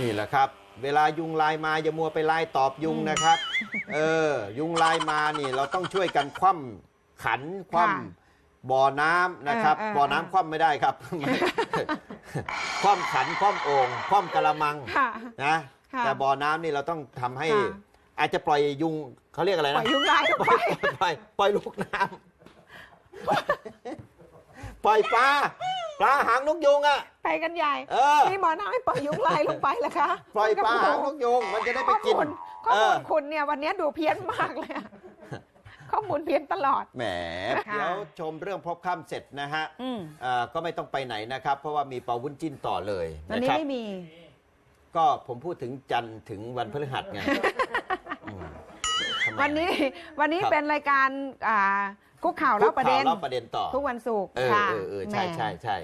นี่แหละครับ เวลายุงลายมาอย่ามัวไปไล่ตอบยุงนะครับ เออ ยุงลายมานี่เราต้องช่วยกันคว่ำขันคว่ำบ่อน้ำนะครับ เออเออบ่อน้ำคว่ำไม่ได้ครับ คว่ำขันคว่ำโอ่งคว่ำกะละมังค่ะนะค่ะแต่บ่อน้ำนี่เราต้องทำให้ ค่ะ อาจจะปล่อยยุงเขาเรียกอะไรปล่นะอยยุงลายลงปล่ไปอยปล่อยปล่อยลูกน้ำปล่อยปลา ปลาหางนกยุงอะ ไปกันใหญ่ เออ นี่หมอน้ำให้ปล่อยยุงลายลงไปเหรอคะปล่อยปลาหางนกยุงมันจะได้ไปข้อกิน มูลข้อเอมูอลคุณเนี่ยวันนี้ดูเพี้ยนมากเลยอะข้อมูลเพี้ยนตลอด แหมค่ะ เดี๋ยวชมเรื่องพบค่ำเสร็จนะฮะอืมเอ่อก็ไม่ต้องไปไหนนะครับ เพราะว่ามีเปาวุ้นจิ้นต่อเลยวันนะนี้ครับ ไม่มี ก็ผมพูดถึงจันทร์ถึงวันพฤหัสไงอืมทำไม วันนี้วันนี้ครับเป็นรายการอ่า คุกข่าวเล่าประเด็นคุกข่วเล่าประเด็นต่อทุกวันศุกร์เออค่ะเออเออใช่หใช่ใช่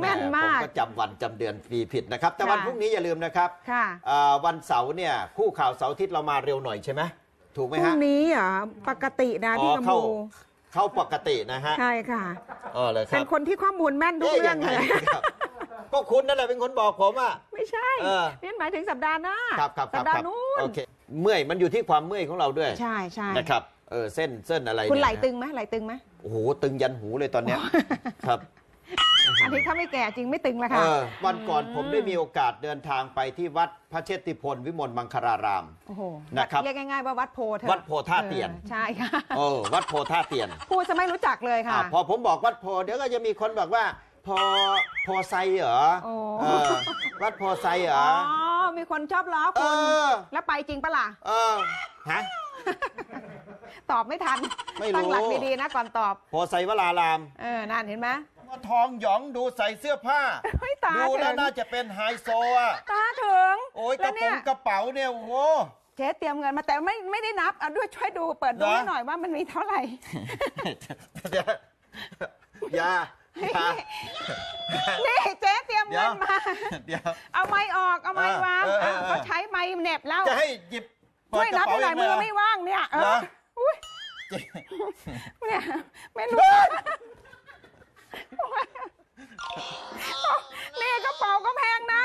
แม่นมาก ผมก็จำวันจำเดือนปีผิดนะครับ แต่ค่ะวันพรุ่งนี้อย่าลืมนะครับค่ะอ่าวันเสาร์เนี่ยคู่ข่าวเสาร์อาทิตย์เรามาเร็วหน่อยใช่ไหมถูกไหมพรุ่ฮะงนี้เหรอปกตินะอ๋พี่อกำเข้ามูเข้าปกตินะฮะใช่ค่ะ อ๋อเลยคเป็รันบคนที่ข้อมูลแม่นทุกอ๊ะเรื่องยังไงเลย ครับก็คุณนั่นแหละเป็นคนบอกผมอะ ไม่ใช่เออ นี่หมายถึงสัปดาห์หน้าครับครับคสัรับปดาครัห์บนู้นโอเคเมื่อยมันอยู่ที่ความเมื่อยของเราด้วยใช่ใช่นะครับ เออเส้นเส้นอะไรคุณเนี่ยไหลนะตึงไหมไหลตึงไหมโอ้โหตึงยันหูเลยตอนเนี้ยครับ อันนี้ถ้าไม่แก่จริงไม่ตึงแล้วเอค่ะอวันก่อนผมได้มีโอกาสเดินทางไปที่วัดพระเชษฐิพลวิมลมังคาราราม โอ้โหนะครับเรียกง่ายๆว่าวัดโพเถอะวัดโพท่าเตียน ออใช่ค่ะเออวัดโพท่าเตียนพูดจะไม่รู้จักเลยค่ะ อะพอผมบอกวัดโพเดี๋ยวก็จะมีคนบอกว่า พอโพไซเหรอโอ้ เออวัดโพไซเหรอ๋ออมีคนชอบล้อเอคุณอแล้วไปจริงปะล่ะเออฮะ ตอบไม่ทัน ไม่รู้ ตั้งหลักดีๆนะก่อนตอบ โพไซวรารามเออนั่นเห็นไหมว่าทองหยองดูใส่เสื้อผ้า เฮ้ยตาดูแล้วถึงน่าจะเป็นไฮโซอะ ตาถึงโอ้ยกแล้ระวโปรเนี่ยงกระเป๋าเนี่ยโอ้โห เจ๊เตรียมเงินมาแต่ไม่ไม่ได้นับเอาด้วยช่วยดูเปิดดูเหรอ ให้หน่อยว่ามันมีเท่าไหร่ เดี๋ยวอย่าอย่า นี่เจ๊เตรียมเดี๋ยเงิวนมา เดี๋ยว เอาไม้ออกเอาไม้วางเออเออเอออะเขาใช้ไม้เหน็บแล้วจะให้หยิบเปิช่ดวยกระนับเป๋าให้หน่อยเงมือเลยไม่ว่างเนี่ยเอเหรอออุ้ย เจ๊เนี่ยไม่รู้เฮ้ยนี่กระเป๋าก็แพงนะ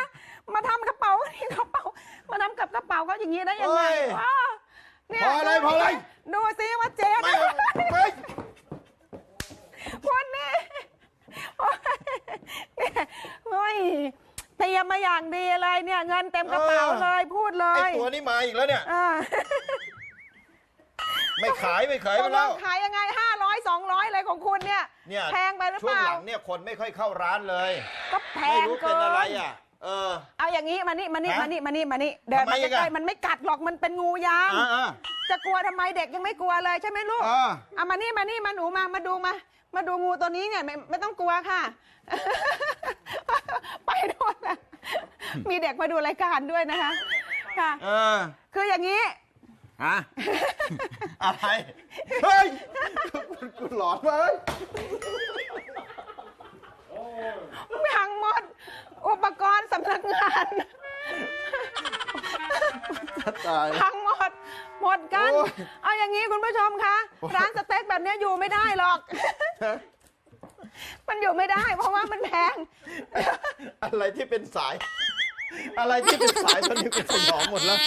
มาทำกระเป๋านี่กระเป๋า มาทำกับกระเป๋าเขาอย่างนี้ได้ยังไงวะเนี่ยพออะไรพออะไร ดูซิว่าเจ๊ไม่นะเฮ้ยคนนี้โอ๊ยเนี่ยเฮ้ยเตรียมมาอย่างดีเลยเนี่ย เงินเต็มกระเป๋าเลยพูดเลไอยยตัวนี้มาอีกแล้วเนี่ย อ่า ไม่ขายไม่ขายตไปกลแล้งวขายยังไง 500 200อะไรของคุณเนี่ย เนี่ยแพงไปหรือช่เปวงล่า หลังเนี่ยคนไม่ค่อยเข้าร้านเลย ก็แพไม่งรู้เกิเป็นนอะไรอะ เออ เอาอย่างนี้มานี่มานี่ฮะมานี่มานี่มานี่เดินทำไมมาอีกใกล้อะ ๆมันไม่กัดหรอกมันเป็นงูยาง อ่าอ่า จะกลัวทำไมเด็กยังไม่กลัวเลยใช่ไหมลูก อ่า เอามานี่มานี่มาหนูมามาดูมา มาดูงูตัวนี้เนี่ยไม่ไม่ต้องกลัวค่ะ ไปด้วยนะมีเด็กมาดูรายการด้วยนะคะ ค่ะ เออ คืออย่างนี้ ฮะ อะไร เฮ้ยคุณคุณหลอนมาเฮ้ยพังหมด อุปกรณ์สำนักงานตาย พังหมด หมดกัน โอ้ย เอาอย่างนี้คุณผู้ชมคะ ร้านสเต็กแบบเนี้ยอยู่ไม่ได้หรอก มันอยู่ไม่ได้ เพราะว่ามันแพง อะไรที่เป็นสาย อะไรที่เป็นสายตอนนี้เป็นสยองหมดแล้ว